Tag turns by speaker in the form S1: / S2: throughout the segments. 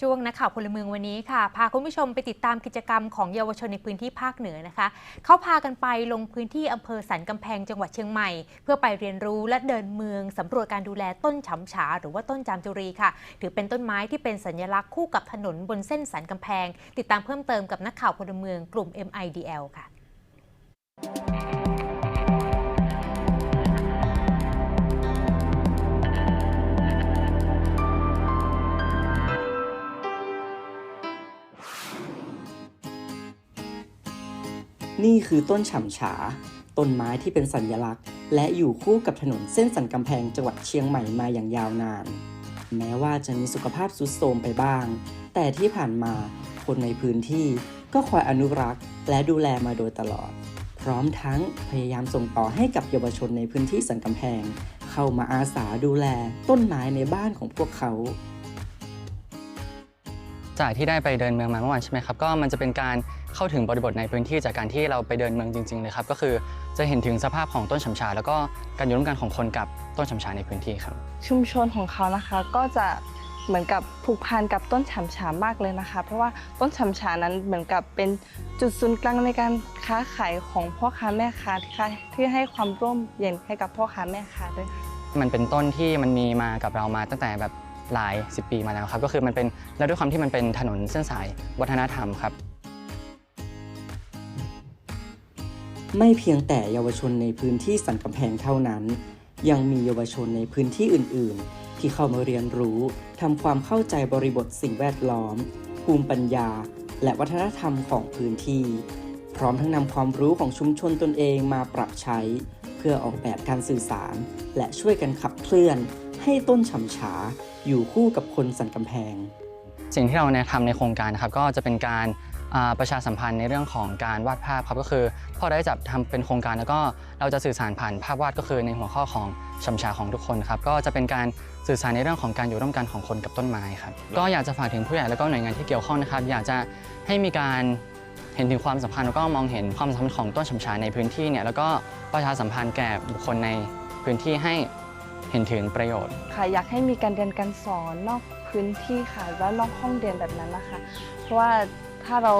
S1: ช่วงนักข่าวพลเมืองวันนี้ค่ะ พาคุณผู้ชมไปติดตามกิจกรรมของเยาวชนในพื้นที่ภาคเหนือนะคะ เขาพากันไปลงพื้นที่อำเภอสันกำแพงจังหวัดเชียงใหม่ เพื่อไปเรียนรู้และเดินเมืองสำรวจการดูแลต้นฉำฉา หรือว่าต้นจามจุรีค่ะ ถือเป็นต้นไม้ที่เป็นสัญลักษณ์คู่กับถนนบนเส้นสันกำแพง ติดตามเพิ่มเติมกับนักข่าวพลเมืองกลุ่ม MIDL ค่ะ
S2: นี่คือต้นฉ่ำฉา ต้นไม้ที่เป็นสัญลักษณ์ และอยู่คู่กับถนนเส้นสันกำแพงจังหวัดเชียงใหม่มาอย่างยาวนาน แม้ว่าจะมีสุขภาพทรุดโทรมไปบ้าง แต่ที่ผ่านมาคนในพื้นที่ก็คอยอนุรักษ์ และดูแลมาโดยตลอด พร้อมทั้งพยายามส่งต่อให้กับเยาวชนในพื้นที่สันกำแพง เข้ามาอาสาดูแลต้นไม้ในบ้านของพวกเขา
S3: จากที่ได้ไปเดินเมืองมาเมื่อวานใช่ไหมครับก็มันจะเป็นการเข้าถึงบริบทในพื้นที่จากการที่เราไปเดินเมืองจริงๆเลยครับก็คือจะเห็นถึงสภาพของต้นฉำชา แล้วก็การอยู่ร่วมกันของคนกับต้นฉำชาในพื้นที่ครับ
S4: ชุมชนของเขานะคะก็จะเหมือนกับผูกพันกับต้นฉำฉามากเลยนะคะ เพราะว่าต้นฉำฉานั้นเหมือนกับเป็นจุดศูนย์กลางในการค้าขายของพ่อค้าแม่ค้าที่ให้ที่ให้ความร่มเย็นให้กับพ่อค้าแม่ค้าด้วยค่ะ
S3: มันเป็นต้นที่มันมีมากับเรามาตั้งแต่แบบ หลาย 10 ปีมาแล้วครับ ก็คือมันเป็นแล้วด้วยความที่มันเป็นถนนเส้นสายวัฒนธรรมครับ
S2: ไม่เพียงแต่เยาวชนในพื้นที่สันกำแพงเท่านั้น ยังมีเยาวชนในพื้นที่อื่น ๆ ที่เข้ามาเรียนรู้ทำความเข้าใจบริบทสิ่งแวดล้อม ภูมิปัญญา และวัฒนธรรมของพื้นที่ พร้อมทั้งนำความรู้ของชุมชนตนเองมาปรับใช้ เพื่อออกแบบการสื่อสาร และช่วยกันขับเคลื่อน ให้ต้นฉำฉาอยู่คู่กับคนสันกำแพง
S3: สิ่งที่เราเนี่ยทำในโครงการนะครับก็จะเป็นการอ่าประชาสัมพันธ์ในเรื่องของการวาดภาพครับก็คือพอได้จับทำเป็นโครงการแล้วก็เราจะสื่อสารผ่านภาพวาดก็คือในหัวข้อของชำชาของทุกคนครับก็จะเป็นการสื่อสารในเรื่องของการอยู่ร่วมกันของคนกับต้นไม้ครับก็อยากจะฝากถึงผู้ใหญ่แล้วก็หน่วยงานที่เกี่ยวข้องนะครับ อยากจะให้มีการเห็นถึงความสำคัญแล้วก็มองเห็นความสำคัญของต้นชำชาในพื้นที่เนี่ยแล้วก็ประชาสัมพันธ์แก่บุคคลในพื้นที่ให้ เห็นถึงประโยชน์
S4: ค่ะอยากให้มีการเรียนการสอนนอกพื้นที่ค่ะและนอกห้องเรียนแบบนั้นนะคะ เพราะว่าถ้าเรา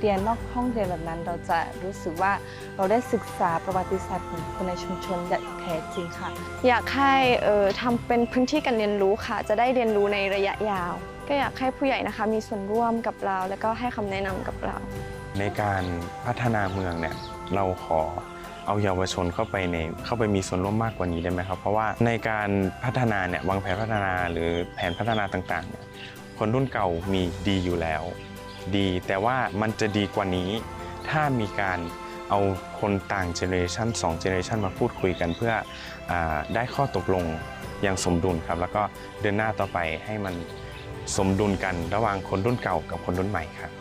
S4: เรียนนอกห้องเรียนแบบนั้น เราจะรู้สึกว่าเราได้ศึกษาประวัติศาสตร์ของคนในชุมชนอย่างแท้จริงค่ะ
S5: อยากให้เอ่อทำเป็นพื้นที่การเรียนรู้ค่ะ จะได้เรียนรู้ในระยะยาว ก็อยากให้ผู้ใหญ่นะคะ มีส่วนร่วมกับเรา แล้วก็ให้คำแนะนำกับเรา
S6: ในการพัฒนาเมืองเนี่ยเราขอ เอาเยาวชนเข้าไปในเข้าไปมีส่วนร่วมมากกว่านี้ได้ไหมครับ เพราะว่าในการพัฒนาเนี่ยวางแผนพัฒนาหรือแผนพัฒนาต่างๆเนี่ยคนรุ่นเก่ามีดีอยู่แล้ว ดี แต่ว่ามันจะดีกว่านี้ ถ้ามีการเอาคนต่างเจเนอเรชัน2เจเนอเรชันมาพูดคุยกันเพื่ออได้ข้อตกลงอย่างสมดุลครับ แล้วก็เดินหน้าต่อไปให้มันสมดุลกันระหว่างคนรุ่นเก่ากับคนรุ่นใหม่ครับ